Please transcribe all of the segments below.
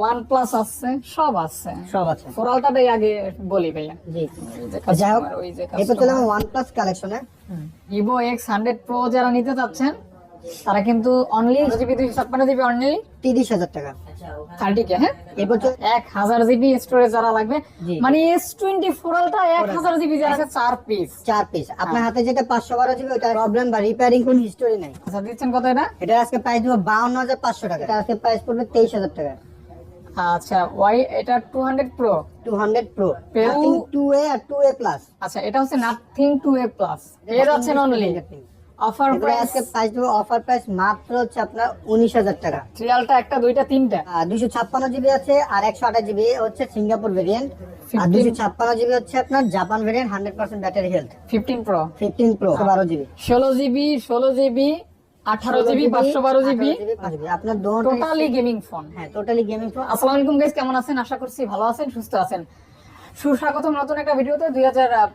One plus আছে সব আছে। সব আছে। ফোরালটাই আগে বলি ভাইয়া। যাই হোক এরপর চলে ওয়ান প্লাস কালেকশনে ভিভো এক্স হান্ড্রেড প্রো যারা নিতে চাচ্ছেন তারা কিন্তু অনলি জিবি দুইশো ছাপ্পান্ন জিবি অনলি তিরিশ হাজার টাকা। থার্টি কে হ্যাঁ? এরপর এক হাজার জিবি স্টোরেজ যারা লাগবে। মানে এস টোয়েন্টি এক হাজার জিবি যারা আছে চার পিস চার পিস আপনার হাতে যেটা পাঁচশো বারো জিবি ওটা প্রবলেম বা রিপেয়ারিং কোন হিস্টোরি নাই। আচ্ছা দিচ্ছেন কত এটা? এটা আজকে প্রাইস দিব বাউন্ন হাজার পাঁচশো টাকা। আজকে প্রাইস পড়বে তেইশ হাজার টাকা। আচ্ছা ওয়াই এটা two hundred pro two hundred pro Pro- two A R two A plus আচ্ছা এটা হচ্ছে নাথিং টু এ প্লাস এর আছে অনলি অফার প্রাইস আজকে প্রাইস দেবো অফার প্রাইস মাত্র হচ্ছে আপনার উনিশ হাজার টাকা। ট্রিয়ালটা একটা দুইটা তিনটা? দুশো ছাপ্পান্ন জিবি আছে আর একশো আঠাশ জিবি হচ্ছে সিঙ্গাপুর ভেরিয়েন্ট আর 15 দুশো ছাপ্পান্ন জিবি হচ্ছে আপনার Japan variant hundred percent battery health fifteen pro fifteen pro বারো জিবি। ষোলো জিবি ষোলো জিবি আঠারো জিবি পাঁচশো বারো জিবি। আপনার টোটালি গেমিং ফোন হ্যাঁ টোটালি গেমিং ফোন আসসালামু আলাইকুম গাইস কেমন আছেন? আশা করছি ভালো আছেন সুস্থ আছেন। সুস্বাগতম নতুন একটা ভিডিওতে। দুই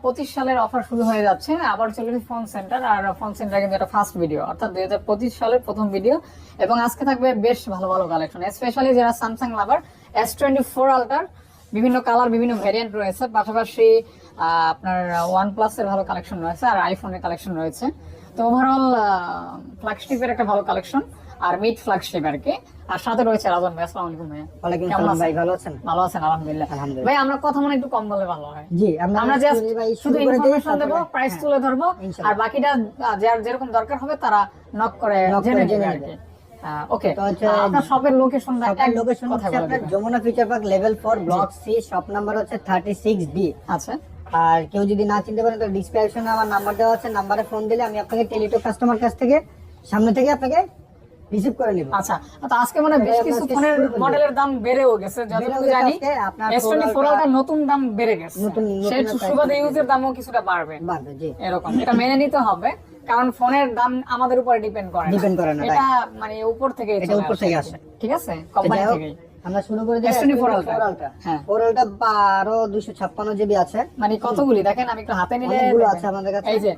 পঁচিশ সালের অফার শুরু হয়ে যাচ্ছে। আবার চলে এসেছি ফোন সেন্টার আর ফোন সেন্টার কিন্তু এটা ফার্স্ট ভিডিও অর্থাৎ দুই পঁচিশ সালের প্রথম ভিডিও এবং আজকে থাকবে বেশ ভালো ভালো কালেকশন স্পেশালি যারা Samsung lover S twenty four ultra বিভিন্ন কালার বিভিন্ন ভেরিয়েন্ট রয়েছে। পাশাপাশি আপনার ওয়ান প্লাসের ভালো কালেকশন রয়েছে আর আইফোনের কালেকশন রয়েছে। তো ওভারঅল ফ্ল্যাগশিপের একটা ভালো কালেকশন আর মিড ফ্ল্যাগশিপ আর কি। আর সাথে রয়েছে রাজন ভাই আসসালামু আলাইকুম ওয়ালাইকুম কেমন ভাই ভালো আছেন? ভালো আছেন আলহামদুলিল্লাহ। আলহামদুলিল্লাহ। ভাই আমরা কথা মনে একটু কম বলে ভালো হয়। জি আমরা জাস্ট শুধু ইনফরমেশন দেবো প্রাইস। তুলে ধরবো আর বাকিটা যার যেরকম দরকার হবে তারা নক করে জেনে জেনে আর কি। ওকে আপনার শপের লোকেশনটা লোকেশন হচ্ছে আপনার Jamuna future park level four block C shop number হচ্ছে থার্টি সিক্স বি আচ্ছা। আর কেউ যদি না চিনতে পারেন তো ডিসক্রিপশনে আমার নাম্বার দেওয়া আছে। নাম্বারে ফোন দিলে আমি আপনাকে টেলিটক কাস্টমার কাছ থেকে সামনে থেকে আপনাকে রিসিভ করে নিব। আচ্ছা তো আজকে মানে বেশ কিছু ফোনের মডেলের দাম বেড়েও গেছে যতটুকু জানি। নতুন দাম বেড়ে গেছে। নতুন- নতুন সেই সুবাদে ইউজের দামও কিছুটা বাড়বে। বাড়বে জি। এরকম এটা মেনে নিতে হবে কারণ ফোনের দাম আমাদের উপরে ডিপেন্ড করে না। করে না, এটা মানে উপর থেকে এটা উপর থেকে আসে। ঠিক আছে? কোম্পানি আমরা শুরু করে দিই S24 হ্যাঁ। ফোর আলট্রা বারো দুশো ছাপ্পান্ন জিবি আছে। মানে কতগুলি? দেখেন আমি একটু হাতে নিলে এগুলো আছে আমাদের কাছে। এই যে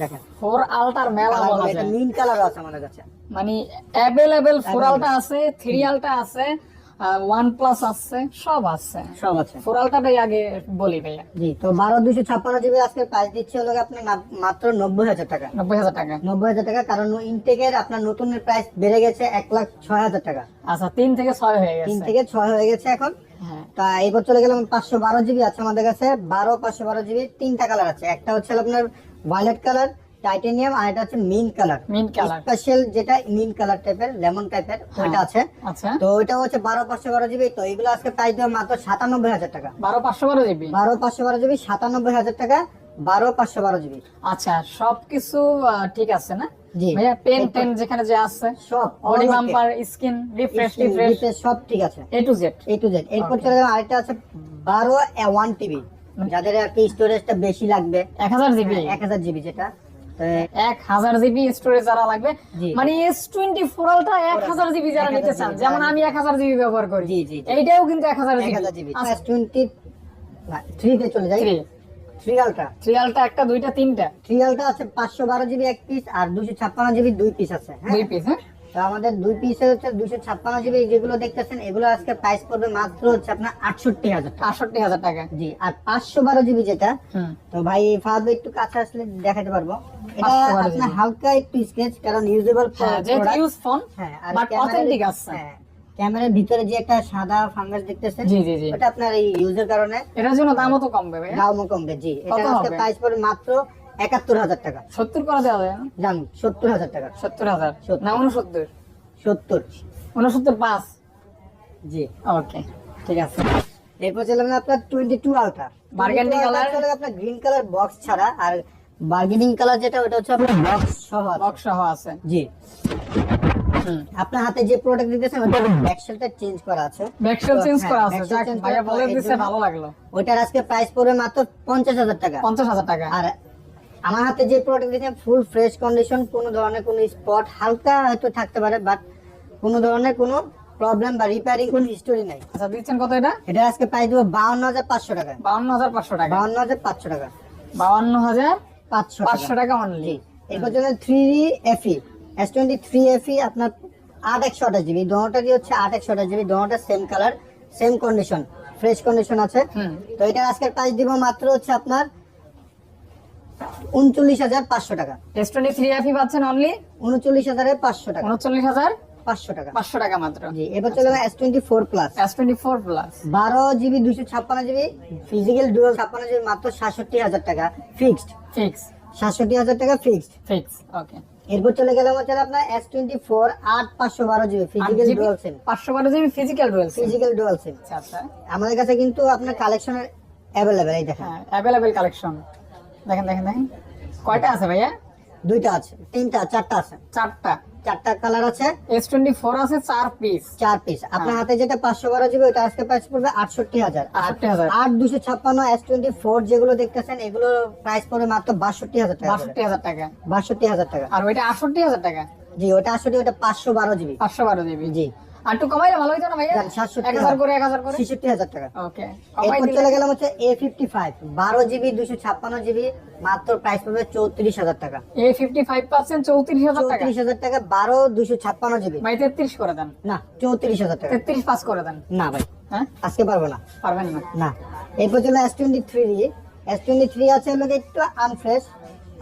দেখেন। ফোর আলটার মেলা বলা যায়। মিন কালার আছে আমাদের কাছে। মানে অ্যাভেলেবেল ফোর আলটা আছে থ্রি আলটা আছে ওয়ান প্লাস আছে সব আছে। সব আছে। ফোর আলটাটাই আগে বলি ভাইয়া। জি তো বারো দুশো ছাপ্পান্ন জিবি আজকে প্রাইস দিচ্ছে হলো আপনার মাত্র নব্বই হাজার টাকা। নব্বই হাজার টাকা। নব্বই হাজার টাকা কারণ ইনটেকের আপনার নতুনের প্রাইস বেড়ে গেছে এক লাখ ছয় হাজার টাকা। আচ্ছা তিন থেকে ছয় হয়ে গেছে। তিন থেকে ছয় হয়ে গেছে এখন। হ্যাঁ। তা এরপর চলে গেলাম পাঁচশো বারো জিবি আছে আমাদের কাছে। বারো পাঁচশো বারো জিবি তিনটা কালার আছে। একটা হচ্ছে আপনার ভায়োলেট কালার টাইটেনিয়াম আর এটা হচ্ছে mint colour. Mint colour. Special যেটা মিন কালার টাইপের লেমন টাইপের ওইটা আছে। আচ্ছা। তো হচ্ছে বারো পাঁচশো বারো জিবি। তো এগুলো আজকে প্রাইস দেওয়া মাত্র সাতানব্বই হাজার টাকা। বারো পাঁচশো বারো জিবি? বারো পাঁচশো বারো জিবি সাতানব্বই হাজার টাকা বারো পাঁচশো বারো জিবি। আচ্ছা সবকিছু ঠিক আছে না? ভাইয়া পেন টেন যেখানে যে আছে সব body bumper skin refresh refresh সব ঠিক আছে। A to Z A to Z এরপর চলে গেলাম আরেকটা আছে বারো ওয়ান টিবি যাদের আর কি স্টোরেজটা বেশি লাগবে। এক হাজার জিবি? এক হাজার জিবি যেটা। এক হাজার জিবি স্টোরেজ যারা লাগবে মানে এস টোয়েন্টি ফোর আলটা এক হাজার জিবি যারা নিতে চান যেমন আমি এক হাজার জিবি ব্যবহার করি। এইটাও কিন্তু এক হাজার জিবি। টোয়েন্টি থ্রিতে চলে একটা দুইটা তিনটা। থ্রি আলট্রা আছে পাঁচশো বারো জিবি এক পিস আর দুশো ছাপ্পান্ন জিবি দুই পিস আছে হ্যাঁ? দুই পিস হ্যাঁ। তো আমাদের দুই পিসের হচ্ছে দুশো ছাপ্পান্ন জিবি যেগুলো দেখতেছেন এগুলো আজকে প্রাইস পড়বে মাত্র হচ্ছে আপনার আটষট্টি হাজার আটষট্টি হাজার টাকা। জি আর পাঁচশো বারো জিবি যেটা তো ভাই ফাহাদ একটু কাছে আসলে দেখাতে পারব। এটা আপনার হালকা একটু স্কেচ কারণ ইউজেবল ইউজ ফোন হ্যাঁ বাট ক্যামেরার- অথেন্টিক আছে। হ্যাঁ, ক্যামেরার ভিতরে যে একটা সাদা ফাঙ্গাস দেখতেছেন জি জি জি। ওটা আপনার এই ইউজের কারণে এটার জন্য দামও তো কমবে দামও কমবে জি। এটা আজকে প্রাইস পড়বে মাত্র একাত্তর হাজার টাকা। সত্তর করে দেওয়া যায় না? জানুন সত্তর হাজার টাকা। সত্তর হাজার? না উনসত্তর সত্তর। উনসত্তর পাঁচ। জি। ওকে ঠিক আছে। এরপর চলে আপনার twenty two ultra Burgundy colour? আপনার গ্রিন কালার বক্স ছাড়া আর বার্গেনিং কালার যেটা ওটা হচ্ছে আপনার বক্স সহ। বক্স সহ আছে। জি। আপনার হাতে যে প্রোডাক্ট দিতেছেন ওটা ব্যাক শেলটা চেঞ্জ করা আছে। ব্যাকশেল চেঞ্জ করা আছে। ভাইয়া বলে দিছে ভালো লাগল। ওইটার আজকে প্রাইস পড়বে মাত্র পঞ্চাশ হাজার টাকা। পঞ্চাশ হাজার টাকা। আর আমার হাতে যে প্রোডাক্ট দিয়েছেন ফুল ফ্রেশ কন্ডিশন কোনো ধরনের কোনো স্পট হালকা হয়তো থাকতে পারে বাট কোনো ধরনের কোনো প্রবলেম বা রিপেয়ারিং কোনো হিস্টোরি নাই। আচ্ছা দিচ্ছেন কত এটা? এটা আজকে প্রাইস দেবো বাউন্ন হাজার পাঁচশো টাকা। বাউন্ন হাজার পাঁচশো টাকা। বাউন্ন হাজার পাঁচশো টাকা। বাউন্ন হাজার পাঁচশো পাঁচশো টাকা। অনলি এরপর চলে থ্রি এফি এস টোয়েন্টি থ্রি এফি আপনার আট একশো আঠাশ জিবি দোনোটারই হচ্ছে আট একশো আঠাশ জিবি দোনোটা same colour same condition fresh condition আছে। তো এটা আজকের প্রাইস দিব মাত্র হচ্ছে আপনার উনচল্লিশ হাজার পাঁচশো টাকা। এস টোয়েন্টি থ্রি এফি পাচ্ছেন অনলি উনচল্লিশ হাজার পাঁচশো টাকা। উনচল্লিশ হাজার? পাঁচশো টাকা। পাঁচশো টাকা মাত্র। জি এবার চলে S twenty four plus S twenty four plus বারো জিবি দুশো ছাপ্পান্ন জিবি ফিজিক্যাল ডুয়াল ছাপ্পান্ন জিবি মাত্র সাতষট্টি হাজার টাকা। ফিক্সড ফিক্স সাতষট্টি হাজার টাকা ফিক্সড ফিক্স ওকে এরপর চলে গেলাম হচ্ছে আপনার এস টোয়েন্টি ফোর আট পাঁচশো বারো জিবি ফিজিক্যাল ডুয়াল সিম পাঁচশো বারো GB physical dual physical dual SIM আচ্ছা আচ্ছা। আমাদের কাছে কিন্তু আপনার কালেকশনের অ্যাভেলেবেল এই দেখেন। অ্যাভেলেবেল কালেকশন দেখেন দেখেন দেখেন। কয়টা আছে ভাইয়া? দুইটা আছে তিনটা চারটা আছে। চারটা। চারটা কালার আছে। এস টোয়েন্টি ফোর আছে চার পিস চার পিস আপনার হাতে যেটা পাঁচশো বারো জিবি ওটা আজকে প্রাইস পড়বে আটষট্টি হাজার। আট দুশো ছাপ্পান্ন এস টোয়েন্টি ফোর যেগুলো দেখতেছেন এগুলো প্রাইস পড়বে মাত্র বাষট্টি হাজার টাকা। বাষট্টি হাজার টাকা। বাষট্টি হাজার টাকা। আর ওইটা আটষট্টি হাজার টাকা? জি ওটা আসলে ওটা পাঁচশো বারো জিবি পাঁচশো বারো জিবি জি। আর একটু কমাইলে ভালো হইতো না ভাইয়া? যান, 67 এক হাজার করে এক হাজার করে? ছেষট্টি হাজার টাকা। ওকে কমাই এরপর দিলে। চলে গেলাম হচ্ছে এ ফিফটি ফাইভ বারো জিবি দুশো ছাপ্পান্ন জিবি মাত্র প্রাইস পড়বে চৌত্রিশ টাকা। এ ফিফটি ফাইভ পার্সেন্ট চৌত্রিশ হাজার টাকা? চৌত্রিশ হাজার টাকা বারো দুশো ছাপ্পান্ন ভাই তেত্রিশ করে দেন। না চৌত্রিশ হাজার টাকা। তেত্রিশ পাস করে দেন। না ভাই হ্যাঁ? আজকে পারব না। পারবেন না। না। এরপর চলে S twenty three S twenty three আছে হলো একটু আনফ্রেশ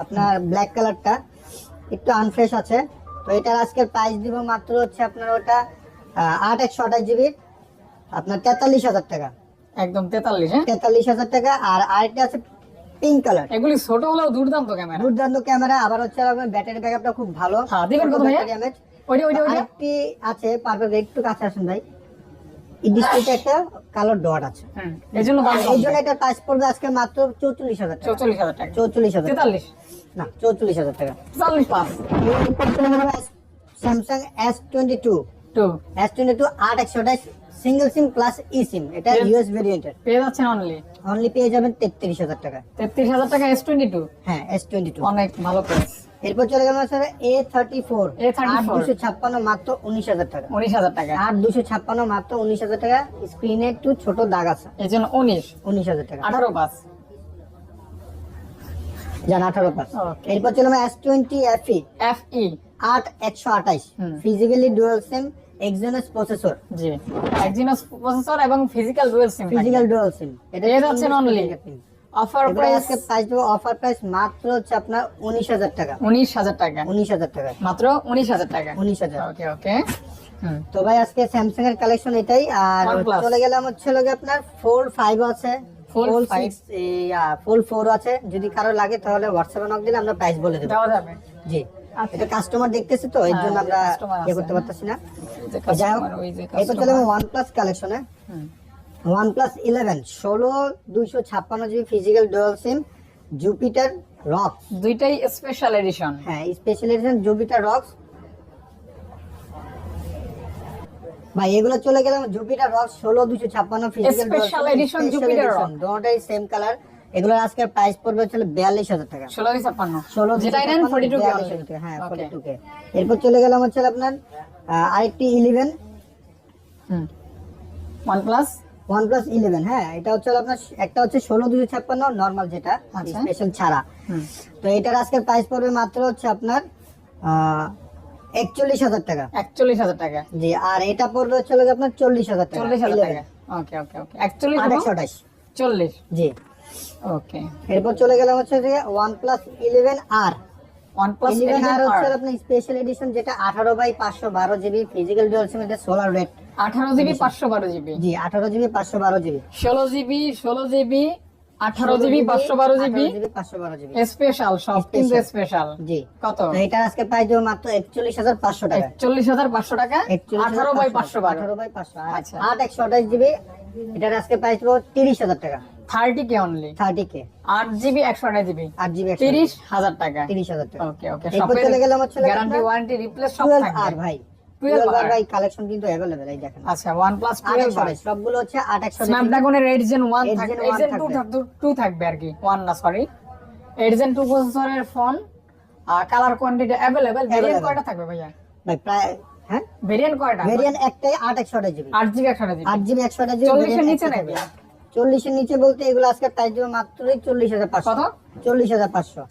আপনার ব্ল্যাক কালারটা একটু আনফ্রেশ আছে। তো এটার আজকের প্রাইস দিব মাত্র হচ্ছে আপনার ওটা আট একশো আঠাশ জিবির আপনার তেতাল্লিশ হাজার টাকা। একদম তেতাল্লিশ হ্যাঁ? তেতাল্লিশ হাজার টাকা। আর আরেকটা আছে পিঙ্ক কালার এগুলি ছোট হলেও দুর্দান্ত ক্যামেরা দুর্দান্ত ক্যামেরা আবার হচ্ছে ব্যাটারি ব্যাকআপটা খুব ভালো। হ্যাঁ, দিবেন কত আছে পারফেক্ট একটু কাছে আসুন ভাই। এই ডিসপ্লেতে একটা কালো ডট আছে। এই জন্য এই জন্য এটা প্রাইস পড়বে আজকে মাত্র চৌচল্লিশ হাজার টাকা। চৌচল্লিশ হাজার টাকা। চৌচল্লিশ হাজার তেতাল্লিশ। না চৌচল্লিশ হাজার টাকা। তেতাল্লিশ pass Samsung S twenty two two S twenty two আট একশো আঠাশ সিঙ্গেল সিম প্লাস ই সিম এটা ইউএস ভেরিয়েন্টের পেয়ে যাচ্ছেন অনলি অনলি পেয়ে যাবেন তেত্রিশ হাজার টাকা। তেত্রিশ হাজার টাকা এস টোয়েন্টি টু হ্যাঁ এস টোয়েন্টি টু অনেক ভালো প্রাইস এরপর চলে গেল স্যার এ থার্টি ফোর আট দুশো ছাপ্পান্ন মাত্র উনিশ হাজার টাকা। উনিশ হাজার টাকা। আট দুশো ছাপ্পান্ন মাত্র উনিশ হাজার টাকা। স্ক্রিনে একটু ছোট দাগ আছে। এই জন্য উনিশ। উনিশ হাজার টাকা। আঠারো পাস যান আঠারো Okay. এরপর চলে এস টোয়েন্টি এফি এফ ই আট একশো আঠাইশ। Physically dual SIM Exynos processor জি। একজিনোস প্রসেসর এবং physical dual SIM physical dual SIM এটা পেয়ে যাচ্ছেন only। অফার প্রাইস প্রাইস দেবো অফার প্রাইস মাত্র হচ্ছে আপনার উনিশ হাজার টাকা। উনিশ হাজার টাকা। উনিশ হাজার টাকা। মাত্র উনিশ হাজার টাকা। উনিশ হাজার। ওকে ওকে। তো ভাই আজকে স্যামসাং এর কালেকশন এটাই। আর। চলে গেলাম হচ্ছে লোকে আপনার ফোর ফাইভ আছে। ফোর। সিক্স ফোল ফোর আছে। যদি কারও লাগে তাহলে হোয়াটসঅ্যাপে নক দিলে আমরা প্রাইস বলে দেবো। জি। এটা কাস্টমার দেখতেছে তো এর হ্যাঁ, জন্য আমরা ইয়ে করতে পারতেছি না। যাই হোক এরপর চলে ওয়ান প্লাস কালেকশনে ওয়ান প্লাস ইলেভেন ষোলো দুইশো ছাপ্পান্ন GB physical dual SIM Jupiter rocks দুইটাই স্পেশাল এডিশন হ্যাঁ স্পেশাল এডিশন জুপিটার রক্স ভাই এগুলো চলে গেলাম জুপিটার রক্স ষোলো দুশো ছাপ্পান্ন physical Special edition Jupiter Rock। দুটাই সেম কালার এগুলোর আজকের প্রাইস পড়বে হচ্ছে বিয়াল্লিশ হাজার টাকা। ষোলো ছাপ্পান্ন হ্যাঁ ফোর্টি টু কে। এরপর চলে গেলাম হচ্ছে আপনার আরেকটি eleven one plus one plus eleven হ্যাঁ এটা হচ্ছে আপনার একটা হচ্ছে ষোলো দুশো ছাপ্পান্ন নর্মাল যেটা আচ্ছা। স্পেশাল ছাড়া। তো এটার আজকের প্রাইস পড়বে মাত্র হচ্ছে আপনার একচল্লিশ হাজার টাকা। একচল্লিশ হাজার টাকা। জি আর এটা পড়বে হচ্ছে আপনার চল্লিশ হাজার টাকা চল্লিশ হাজার টাকা। ওকে ওকে ওকে একচল্লিশ আঠাশ। চল্লিশ। জি। ওকে এরপর চলে গেলাম হচ্ছে যে ইলেভেন আর ওয়ান আর হচ্ছে আপনার স্পেশাল এডিশন যেটা আঠারো বাই পাঁচশো বারো জিবি ফিজিক্যাল ডুয়াল সিম এটা সোলার রেট আঠারো জিবি পাঁচশো বারো জিবি জি আঠারো জিবি পাঁচশো বারো জিবি ষোলো জিবি ষোলো জিবি আঠারো জিবি পাঁচশো বারো জিবি পাঁচশো বারো জিবি স্পেশাল সব কিন্তু স্পেশাল জি। কত? এটা আজকে প্রাইস দেবো মাত্র একচল্লিশ হাজার পাঁচশো টাকা। চল্লিশ হাজার পাঁচশো টাকা? আঠারো বাই পাঁচশো আঠারো বাই পাঁচশো। আচ্ছা। আট একশো আঠাশ জিবি এটার আজকে প্রাইস দেবো তিরিশ হাজার টাকা। Thirty K only thirty K আট জিবি একশো আঠাশ জিবি আট জিবি তিরিশ হাজার টাকা? তিরিশ হাজার টাকা। ওকে ওকে চলে গ্যারান্টি ওয়ারেন্টি রিপ্লেস সব আর ভাই। 12 টুয়েলভ আর R। ভাই কালেকশন কিন্তু অ্যাভেলেবেল এই দেখেন। আচ্ছা ওয়ান প্লাস আট সবগুলো হচ্ছে আট একশো আঠাশ। স্ন্যাপড্রাগনের এইট জেন ওয়ান 8 Gen থাকবে। 1 এইট টু থাকবে। টু আর কি। ওয়ান না সরি এইট জেন টু প্রসেসরের ফোন কালার কোয়ান্টিটি ভেরিয়েন্ট কয়টা থাকবে ভাইয়া? ভাই প্রায় হ্যাঁ? ভেরিয়েন্ট কয়টা? ভেরিয়েন্ট একটাই জিবি আট জিবি একশো আঠাশ জিবি নিচে নেবে। চল্লিশের নিচে বলতে এগুলো আজকে প্রাইস দেবো মাত্রই চল্লিশ হাজার পাঁচশো। চল্লিশ হাজার পাঁচশো।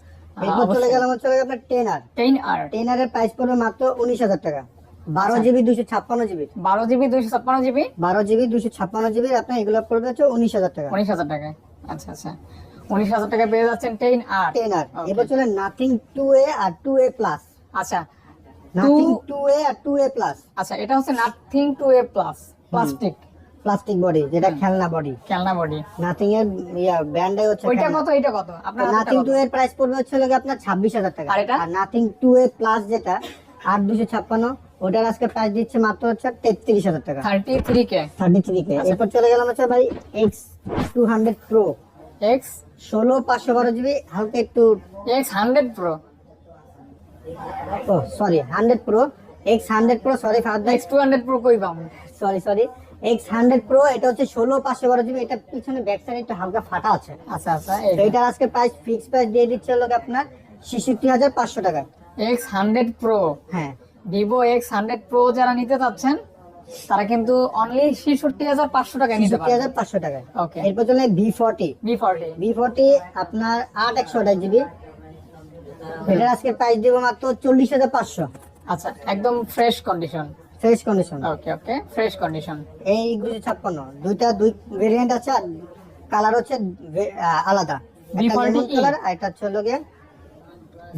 এরপর চলে গেলাম হচ্ছে আপনার ten R ten R ten এর প্রাইস পড়বে মাত্র উনিশ হাজার টাকা। বারো জিবি দুশো ছাপ্পান্ন জিবি বারো জিবি দুইশো ছাপ্পান্ন জিবি বারো জিবি দুশো ছাপ্পান্ন জিবি আপনার এগুলো পড়বে হচ্ছে উনিশ হাজার টাকা। উনিশ হাজার টাকায়। আচ্ছা আচ্ছা। উনিশ হাজার টাকা পেয়ে যাচ্ছেন টেন আর টেন আর এবার চলে nothing two A R two A plus আচ্ছা। Nothing two A R two A plus আচ্ছা এটা হচ্ছে nothing two A plus plastic plastic body যেটা খেলনা বডি খেলনা বডি নাথিং এর ইয়া ব্র্যান্ডে হচ্ছে ওইটা কত এটা কত? আপনার নাথিং কত? টু এর প্রাইস পড়বে হচ্ছে লাগে আপনার ছাব্বিশ হাজার টাকা। আর এটা? নাথিং টু এ প্লাস যেটা আট দুশো ছাপ্পান্ন ওটার আজকে প্রাইস দিচ্ছে মাত্র হচ্ছে তেত্রিশ হাজার টাকা। Thirty three K thirty three K আচ্ছা। এরপর চলে গেলাম হচ্ছে ভাই X two hundred pro X ষোলো পাঁচশো বারো জিবি হালকা একটু এক্স হান্ড্রেড প্রো ও sorry hundred pro X hundred pro sorry father X two hundred pro কই পাবো? Sorry sorry X hundred pro এটা হচ্ছে ষোলো পাঁচশো বারো জিবি এটা পিছনে ব্যাক সাইড একটু হালকা ফাটা আছে। আচ্ছা আচ্ছা তো এটার আজকে প্রাইস ফিক্স প্রাইস দিয়ে দিচ্ছে আপনার? ছেষট্টি হাজার পাঁচশো টাকা। এক্স হান্ড্রেড প্রো হ্যাঁ। ভিভো এক্স হান্ড্রেড প্রো যারা নিতে চাচ্ছেন তারা কিন্তু অনলি ছেষট্টি হাজার পাঁচশো নিতে ছেষট্টি হাজার পাঁচশো টাকায়। ওকে এরপর চলে V forty B forty forty আপনার আট একশো আঠাশ জিবি এটার আজকে প্রাইস দিব মাত্র চল্লিশ হাজার পাঁচশো। আচ্ছা একদম fresh condition fresh condition okay okay fresh condition এই দুশো ছাপ্পান্ন। দুইটা দুই ভেরিয়েন্ট আছে আর কালার হচ্ছে আলাদা। V40 E। কালার আর একটা হচ্ছে হলো গিয়ে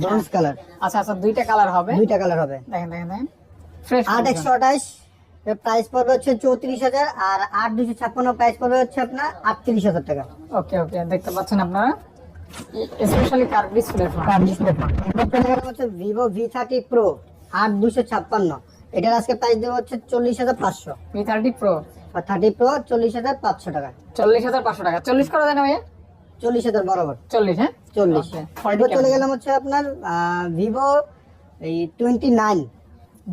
ব্রোঞ্জ কালার আচ্ছা আচ্ছা দুইটা কালার হবে? দুইটা কালার হবে। দেখেন দেখেন দেখেন। ফ্রেশ আট একশো আঠাশ প্রাইস পড়বে হচ্ছে চৌত্রিশ হাজার আর আট দুশো ছাপ্পান্ন প্রাইস পড়বে হচ্ছে আপনার আটত্রিশ হাজার টাকা। ওকে ওকে দেখতে পাচ্ছেন আপনারা? স্পেশালি কার্ভ ডিসপ্লে হচ্ছে ভিভো ভি থার্টি প্রো আট দুশো ছাপ্পান্ন। এটার আজকে প্রাইস দেবো হচ্ছে চল্লিশ হাজার পাঁচশো। ভি থার্টি প্রো আর থার্টি প্রো চল্লিশ হাজার পাঁচশো টাকা। চল্লিশ হাজার পাঁচশো টাকা। চল্লিশ করা যায় না ভাইয়া? চল্লিশ হাজার বরাবর। চল্লিশ হ্যাঁ? চল্লিশ. এরপর চলে গেলাম হচ্ছে আপনার ভিভো এই twenty nine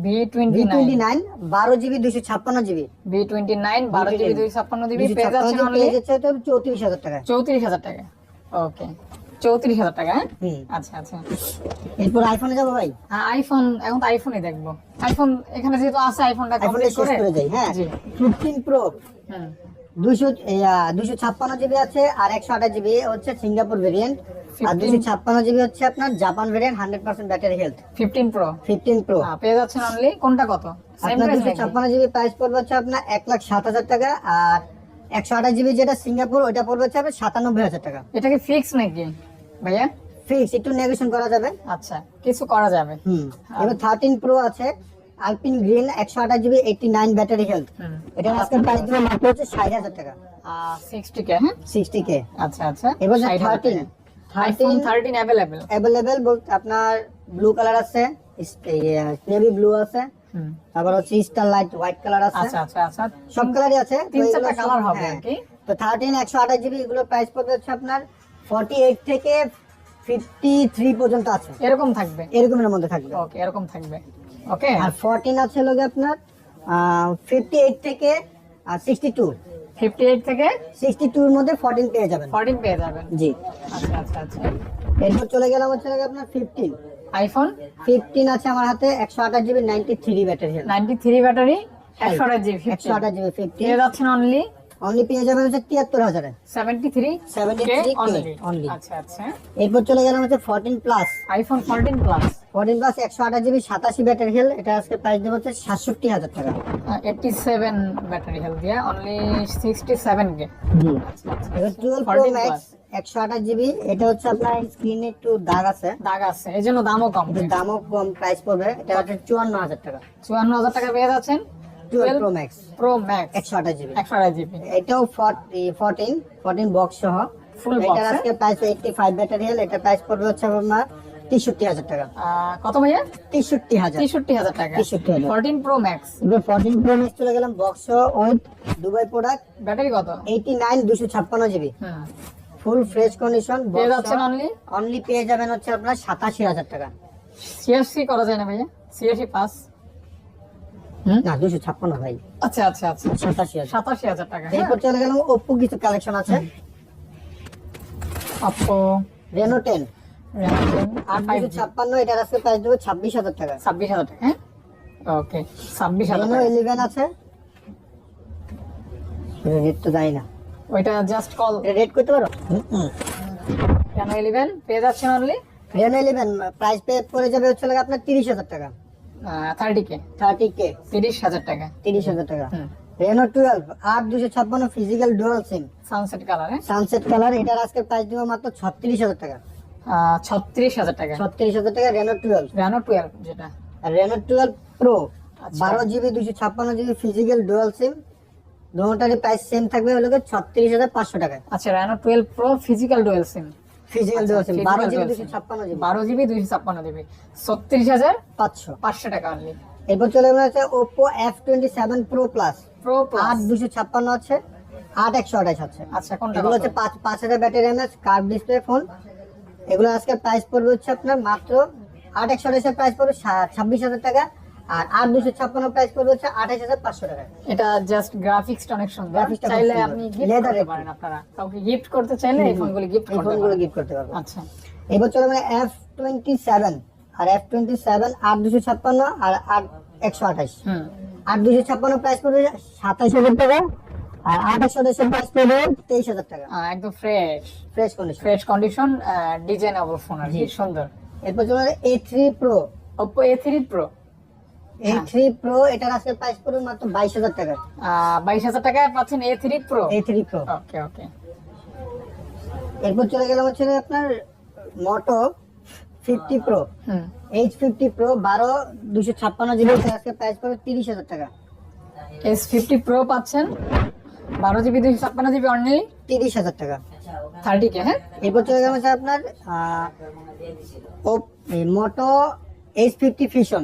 V twenty nine বারো জিবি দুশো ছাপ্পান্ন জিবি। ভি টোয়েন্টি নাইন বারো জিবি দুই ছাপ্পান্ন জিবি চৌত্রিশ হাজার টাকা। চৌত্রিশ হাজার টাকা। ওকে চৌত্রিশ হাজার টাকা হ্যাঁ? আচ্ছা আচ্ছা। এরপর আইফোনে যাব ভাই? আইফোন এখন তো আইফোনই দেখব। আইফোন এখানে যেহেতু আছে আইফোনটা শেষ করে যাই হ্যাঁ। ফিফটিন প্রো দুশো দুশো ছাপ্পান্ন জিবি আছে আর একশো আঠাশ জিবি হচ্ছে সিঙ্গাপুর ভেরিয়েন্ট আর 15 দুশো ছাপ্পান্ন জিবি হচ্ছে আপনার Japan variant hundred percent battery health fifteen pro fifteen pro পেয়ে যাচ্ছেন অনলি কোনটা কত? আপনার দুশো ছাপ্পান্ন জিবি প্রাইস পড়বে হচ্ছে আপনার এক লাখ সাত হাজার টাকা আর একশো আঠাশ জিবি যেটা সিঙ্গাপুর ওইটা পড়বে হচ্ছে আপনার সাতানব্বই হাজার টাকা। এটা কি ফিক্স নাকি ভাইয়া? ফিক্স একটু নেগোশন করা যাবে। আচ্ছা কিছু করা যাবে। হুম এবার থার্টিন প্রো আছে আলপিন গ্রিন একশো আঠাশ GB eighty nine battery health এটা আজকের প্রাইস দিবে মাত্র হচ্ছে ষাট হাজার টাকা। সিক্সটি কে হ্যাঁ সিক্সটি কে আচ্ছা আচ্ছা। এবার 60,000 থার্টিন টাকা। থার্টিন অ্যাভেলেবেল অ্যাভেলেবেল বলতে আপনার ব্লু কালার আছে নেভি ব্লু আছে তারপর হচ্ছে স্টার লাইট হোয়াইট কালার আছে। আচ্ছা আচ্ছা আচ্ছা। সব কালারই আছে। তিন চারটা কালার হবে হ্যাঁ। আর কি তো থার্টিন একশো আঠাশ জিবি এগুলো প্রাইস পড়বে হচ্ছে আপনার ফর্টি এইট থেকে ফিফটি থ্রি পর্যন্ত আছে। এরকম থাকবে? এরকমের মধ্যে থাকবে। ওকে এরকম থাকবে। ওকে। আর ফোরটিন আছে লোক আপনার ফিফটি এইট থেকে সিক্সটি টু ফিফটি এইট থেকে সিক্সটি টুর মধ্যে ফোরটিন পেয়ে যাবেন। ফোরটিন পেয়ে যাবেন। জি। আচ্ছা আচ্ছা আচ্ছা। এরপর চলে গেলাম হচ্ছে আপনার ফিফটিন আইফোন ফিফটিন আছে আমার হাতে একশো আঠাশ GB ninety three battery ninety three battery একশো আঠাশ জিবি একশো আঠাশ জিবি ফিফটিন যাচ্ছেন অনলি অনলি পেয়ে যাবেন হচ্ছে তিয়াত্তর হাজারে। Seventy three seventy three only আচ্ছা আচ্ছা। এরপর চলে গেলাম হচ্ছে fourteen plus iPhone fourteen plus fourteen plus একশো আঠাশ জিবি সাতাশি ব্যাটারি হেল এটা আজকে প্রাইস দেবো হচ্ছে সাতষট্টি হাজার টাকা। এইটটি সেভেন ব্যাটারি দিয়ে only sixty seven K twelve pro max একশো আঠাশ জিবি এটা হচ্ছে আপনার স্ক্রিনে একটু দাগ আছে। দাগ আছে এই জন্য দামও কম। দামও কম প্রাইস পড়বে এটা হচ্ছে চুয়ান্ন হাজার টাকা। চুয়ান্ন হাজার টাকা পেয়ে যাচ্ছেন? প্রো ম্যাক্স প্রো ম্যাক্স একশো আঠাশ জিবি। একশো আড়াই জিবি। এটাও ফোরটিন ফোরটিন বক্স সহ। Box, এটার হ্যাঁ? আজকে প্রাইস এইটটি ফাইভ ব্যাটারিয়াল এটা প্রাইস পড়বে হচ্ছে আপনার তেষট্টি হাজার টাকা। কত ভাইয়া? তেষট্টি হাজার। তেষট্টি হাজার টাকা। 63,000 fourteen pro max fourteen pro max চলে গেলাম box with Dubai product battery কত? এইটি নাইন দুশো ছাপ্পান্ন GB. Hmm full fresh condition পেয়ে যাচ্ছেন অনলি অনলি পেয়ে যাবেন হচ্ছে আপনার সাতাশি হাজার টাকা। সিএসসি করা যায় না ভাইয়া? সিএসসি পাস না দুশো ছাপ্পান্ন ভাই। আচ্ছা আচ্ছা আচ্ছা। সাতাশি হাজার। সাতাশি হাজার টাকা হ্যাঁ। এরপর চলে গেলাম কিছু কালেকশন আছে। রেনো টেন দুশো ছাপ্পান্ন এটার আজকে প্রাইস দেবো ছাব্বিশ হাজার টাকা। ছাব্বিশ হাজার টাকা হ্যাঁ? ওকে ছাব্বিশ হাজার রেনো ইলেভেন আছে। রেট তো না। ওইটা জাস্ট কল রেট করতে পারো? কেন ইলেভেন পেয়ে যাচ্ছেন অনলি রেনো ইলেভেন প্রাইস পে পড়ে যাবে হচ্ছে লাগে আপনার তিরিশ হাজার টাকা। থার্টি কে থার্টি কে তিরিশ হাজার টাকা। তিরিশ হাজার টাকা। হুম। রেনো টুয়েলভ আট দুশো ছাপ্পান্ন ফিজিক্যাল ডুয়াল সিম সানসেট কালারে সানসেট কালার এটার আজকে প্রাইস দিব মাত্র ছত্রিশ হাজার টাকা। ছত্রিশ হাজার টাকা। ছত্রিশ হাজার টাকা রেনো টুয়েলভ রেনো টুয়েলভ যেটা। আর রেনো টুয়েলভ প্রো আচ্ছা। বারো জিবি দুশো ছাপ্পান্ন জিবি ফিজিক্যাল ডুয়াল সিম দুটারই প্রাইস সেম থাকবে হলো ছত্রিশ হাজার পাঁচশো টাকা আচ্ছা Reno twelve pro physical dual SIM physical dual SIM GB GB টাকা অনলি এরপর চলে গেলে হচ্ছে আছে আচ্ছা কোনটা এগুলো হচ্ছে ব্যাটারি এমএস কার্ভ ডিসপ্লে ফোন এগুলো আজকে প্রাইস পড়বে হচ্ছে আপনার মাত্র আট একশো আঠাশের প্রাইস পড়বে সা- ছাব্বিশ হাজার টাকা। আর আট দুশো ছাপ্পান্ন প্রাইস পড়বে হচ্ছে আঠাশ হাজার পাঁচশো টাকা। এটা জাস্ট গ্রাফিক্সটা অনেক সুন্দর। চাইলে আপনি একটু। পারেন আপনারা। কাউকে গিফট করতে চাইলে এই ফোনগুলি গিফট এই ফোনগুলো গিফট করতে পারব আচ্ছা। এবার চলে মানে এফ টোয়েন্টি সেভেন আর এফ টোয়েন্টি সেভেন আট দুশো ছাপ্পান্ন আর আট একশো আঠাশ। আট দুশো ছাপ্পান্ন প্রাইস পড়বে সাতাশ হাজার টাকা। আর আঠাশ আঠাশের প্রাইস পড়বে তেইশ হাজার টাকা। একদম fresh fresh condition fresh condition designable phone আর কি সুন্দর। এরপর চলে A three pro Oppo A3 Pro এই হ্যাঁ। থ্রি প্রো এটার মাত্র বাইশ হাজার টাকা। বাইশ হাজার পাচ্ছেন A three pro A three okay এরপর চলে হচ্ছে আপনার Moto fifty pro H fifty pro বারো দুশো জিবি আজকে তিরিশ হাজার টাকা। ফিফটি প্রো পাচ্ছেন বারো জিবি দুশো ছাপ্পান্ন জিবি অনলি তিরিশ হাজার টাকা। থার্টি কে হ্যাঁ? এরপর চলে গেলাম হচ্ছে আপনার মোটো এইচ ফিফটি ফিশন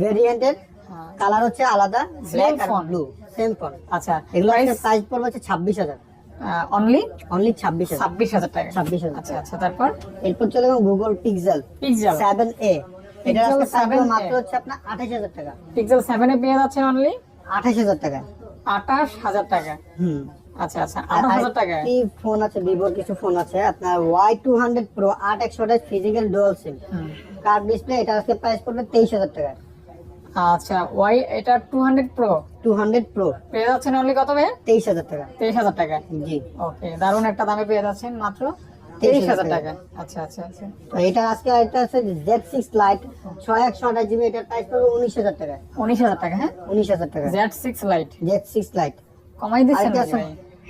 ভেরিয়েন্টের কালার হচ্ছে আলাদা ব্ল্যাক আর ব্লু সেম ফোন আচ্ছা এগুলো প্রাইস পড়বে হচ্ছে ছাব্বিশ হাজার। অনলি অনলি ছাব্বিশ ছাব্বিশ হাজার টাকা। ছাব্বিশ হাজার আচ্ছা আচ্ছা তারপর? এরপর চলে গেলাম Google pixel pixel seven A এটা Pixel আজকে প্রাইস 7a মাত্র হচ্ছে আপনার আঠাশ হাজার টাকা। পিক্সেল সেভেনে পেয়ে অনলি আঠাশ হাজার টাকা। আঠাশ হাজার টাকা। হুম। আচ্ছা আচ্ছা আঠাশ হাজার টাকা। কি ফোন আছে ভিভোর কিছু ফোন আছে। আপনার ওয়াই টু হান্ড্রেড প্রো আট একশো physical dual SIM. Curved display এটা আজকে প্রাইস পড়বে তেইশ হাজার টাকা। আচ্ছা ওয়াই এটা two hundred pro two hundred pro পেয়ে যাচ্ছেন অনলি কত ভাই তেইশ হাজার টাকা। তেইশ হাজার টাকা। জি। ওকে দারুণ একটা দামে পেয়ে যাচ্ছেন মাত্র 23,000 তেইশ হাজার টাকা। আচ্ছা আচ্ছা আচ্ছা। তো এটা আজকে এটা আছে জেড সিক্স লাইট ছয় একশো আঠাশ জিবি এটার প্রাইস পড়বে উনিশ হাজার টাকা। উনিশ হাজার টাকা হ্যাঁ? উনিশ হাজার টাকা। Z six lite Z six lite কমাই দিচ্ছেন?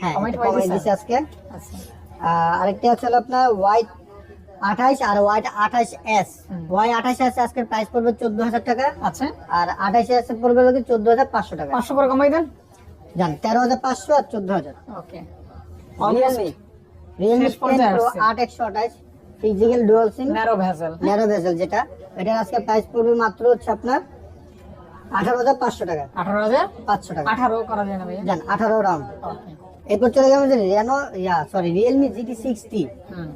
হ্যাঁ কমাই? দিছে আজকে। আচ্ছা। আরেকটা আছে আপনার হোয়াইট আঠাইশ আর হোয়াইট আঠাইশ এস। ওয়াই আঠাইশ এস আজকের প্রাইস পড়বে চোদ্দ হাজার টাকা। আচ্ছা। আর আঠাইশ এস পড়বে হলো চোদ্দ হাজার পাঁচশো টাকা। পাঁচশো করে কমাই দেন। জান তেরো হাজার পাঁচশো আর চোদ্দ হাজার। ওকে। রিয়েলমি রিয়েলমি প্রো আট একশো আঠাইশ physical dual SIM narrow bezel narrow bezel যেটা। এটার আজকে প্রাইস পড়বে মাত্র হচ্ছে আপনার আঠারো হাজার পাঁচশো টাকা। আঠারো হাজার পাঁচশো টাকা। আঠারো করা যায় না ভাইয়া। জান আঠারো রাউন্ড এরপর চলে গেলাম যে Reno yeah sorry Realme GT sixty hmm.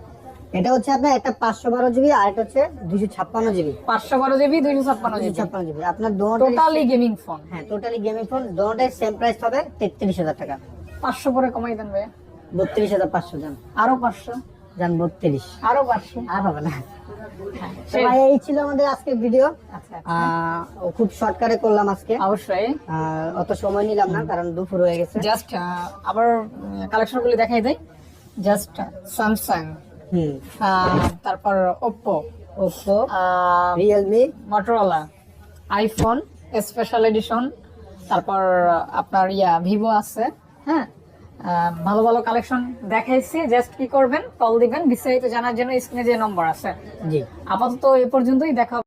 এটা হচ্ছে আপনার একটা পাঁচশো বারো জিবি আর এটা হচ্ছে দুইশো ছাপ্পান্ন জিবি। পাঁচশো বারো জিবি দুইশো ছাপ্পান্ন জিবি। ছাপ্পান্ন জিবি। আপনার টোটালি গেমিং ফোন হ্যাঁ টোটালি গেমিং ফোন দোনোটাই সেম প্রাইস হবে তেত্রিশ হাজার টাকা। পাঁচশো করে কমাই দেন ভাই বত্রিশ হাজার পাঁচশো জান। আরও পাঁচশো? জান বত্রিশ। আরও পাঁচশো? আর হবে না। হ্যাঁ, ভাই এই ছিল আমাদের আজকের ভিডিও আচ্ছা আহ, খুব শর্টকাটে করলাম আজকে। অবশ্যই। অত সময় নিলাম না কারণ দুপুর হয়ে গেছে। জাস্ট আবার কালেকশন গুলি দেখাই দেয় জাস্ট স্যামসাং তারপর Oppo Oppo Realme Motorola iPhone special edition তারপর আপনার ইয়া ভিভো আছে হ্যাঁ? ভালো ভালো কালেকশন দেখাইছি। জাস্ট কি করবেন? কল দিবেন। বিস্তারিত জানার জন্য স্ক্রিনে যে নম্বর আছে। জি। আপাতত এ পর্যন্তই দেখা।